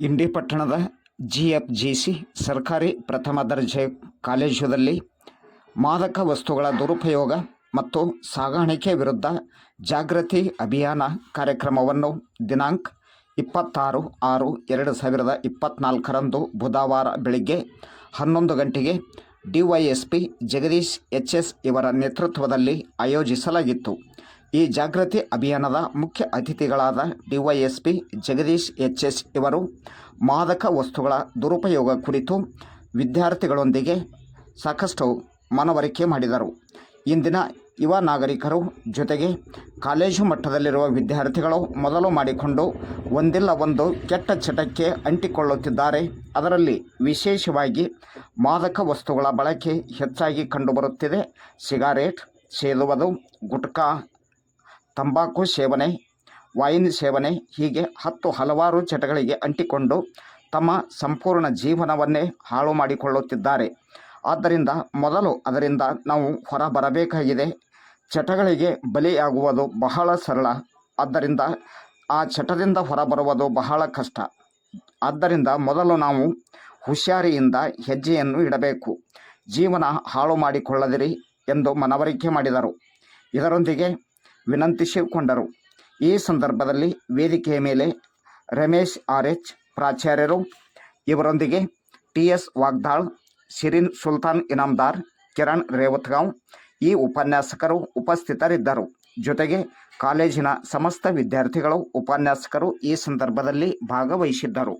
ಇಂಡಿ ಪಟ್ಟಣದ G F G C ಸರ್ಕಾರಿ ಪ್ರಥಮ ದರ್ಜೆ ಕಾಲೇಜುದಲ್ಲಿ ಮಾದಕ ವಸ್ತುಗಳ ದುರುಪಯೋಗ ಮತ್ತು ಸಾಗಾಣಿಕೆ ವಿರುದ್ಧ ಜಾಗೃತಿ ಅಭಿಯಾನ ಕಾರ್ಯಕ್ರಮವನ್ನು ದಿನಾಂಕ ಇಪ್ಪತ್ತಾರು ಆರು ಎರಡು ಸಾವಿರದ ಇಪ್ಪತ್ತ್ನಾಲ್ಕರಂದು ಬುಧವಾರ ಬೆಳಿಗ್ಗೆ ಹನ್ನೊಂದು ಗಂಟೆಗೆ ಡಿವೈಎಸ್ಪಿ ಜಗದೀಶ್ ಎಚ್ ಎಸ್ ಇವರ ನೇತೃತ್ವದಲ್ಲಿ ಆಯೋಜಿಸಲಾಗಿತ್ತು. ಈ ಜಾಗೃತಿ ಅಭಿಯಾನದ ಮುಖ್ಯ ಅತಿಥಿಗಳಾದ ಡಿವೈಎಸ್ಪಿ ಜಗದೀಶ್ ಎಚ್ ಎಸ್ ಇವರು ಮಾದಕ ವಸ್ತುಗಳ ದುರುಪಯೋಗ ಕುರಿತು ವಿದ್ಯಾರ್ಥಿಗಳೊಂದಿಗೆ ಸಾಕಷ್ಟು ಮನವರಿಕೆ ಮಾಡಿದರು. ಇಂದಿನ ಯುವ ನಾಗರಿಕರು ಜೊತೆಗೆ ಕಾಲೇಜು ಮಟ್ಟದಲ್ಲಿರುವ ವಿದ್ಯಾರ್ಥಿಗಳು ಮೊದಲು ಮಾಡಿಕೊಂಡು ಒಂದಿಲ್ಲ ಒಂದು ಕೆಟ್ಟ ಚಟಕ್ಕೆ ಅಂಟಿಕೊಳ್ಳುತ್ತಿದ್ದಾರೆ. ಅದರಲ್ಲಿ ವಿಶೇಷವಾಗಿ ಮಾದಕ ವಸ್ತುಗಳ ಬಳಕೆ ಹೆಚ್ಚಾಗಿ ಕಂಡುಬರುತ್ತಿದೆ. ಸಿಗಾರೇಟ್, ಸೇದುವುದು, ಗುಟ್ಕಾ ತಂಬಾಕು ಸೇವನೆ, ವೈನ್ ಸೇವನೆ ಹೀಗೆ ಹತ್ತು ಹಲವಾರು ಚಟಗಳಿಗೆ ಅಂಟಿಕೊಂಡು ತಮ್ಮ ಸಂಪೂರ್ಣ ಜೀವನವನ್ನೇ ಹಾಳು ಮಾಡಿಕೊಳ್ಳುತ್ತಿದ್ದಾರೆ. ಆದ್ದರಿಂದ ಮೊದಲು ಅದರಿಂದ ನಾವು ಹೊರ ಬರಬೇಕಾಗಿದೆ ಚಟಗಳಿಗೆ ಬಲಿಯಾಗುವುದು ಬಹಳ ಸರಳ. ಆದ್ದರಿಂದ ಆ ಚಟದಿಂದ ಹೊರಬರುವುದು ಬಹಳ ಕಷ್ಟ. ಆದ್ದರಿಂದ ಮೊದಲು ನಾವು ಹುಷಾರಿಯಿಂದ ಹೆಜ್ಜೆಯನ್ನು ಇಡಬೇಕು. ಜೀವನ ಹಾಳು ಮಾಡಿಕೊಳ್ಳದಿರಿ ಎಂದು ಮನವರಿಕೆ ಮಾಡಿದರು. ಇದರೊಂದಿಗೆ ವಿನಂತಿಸಿಕೊಂಡರು ಈ ಸಂದರ್ಭದಲ್ಲಿ ವೇದಿಕೆಯ ಮೇಲೆ ರಮೇಶ್ ಆರ್ ಎಚ್ ಪ್ರಾಚಾರ್ಯರು, ಇವರೊಂದಿಗೆ ಟಿ ಎಸ್ ವಾಗ್ದಾಳ್ ಸಿರಿನ್ ಸುಲ್ತಾನ್ ಇನಾಮ್ದಾರ್, ಕಿರಣ್ ರೇವತ್ಗಾಂವ್ ಈ ಉಪನ್ಯಾಸಕರು ಉಪಸ್ಥಿತರಿದ್ದರು. ಜೊತೆಗೆ ಕಾಲೇಜಿನ ಸಮಸ್ತ ವಿದ್ಯಾರ್ಥಿಗಳು ಉಪನ್ಯಾಸಕರು ಈ ಸಂದರ್ಭದಲ್ಲಿ ಭಾಗವಹಿಸಿದ್ದರು.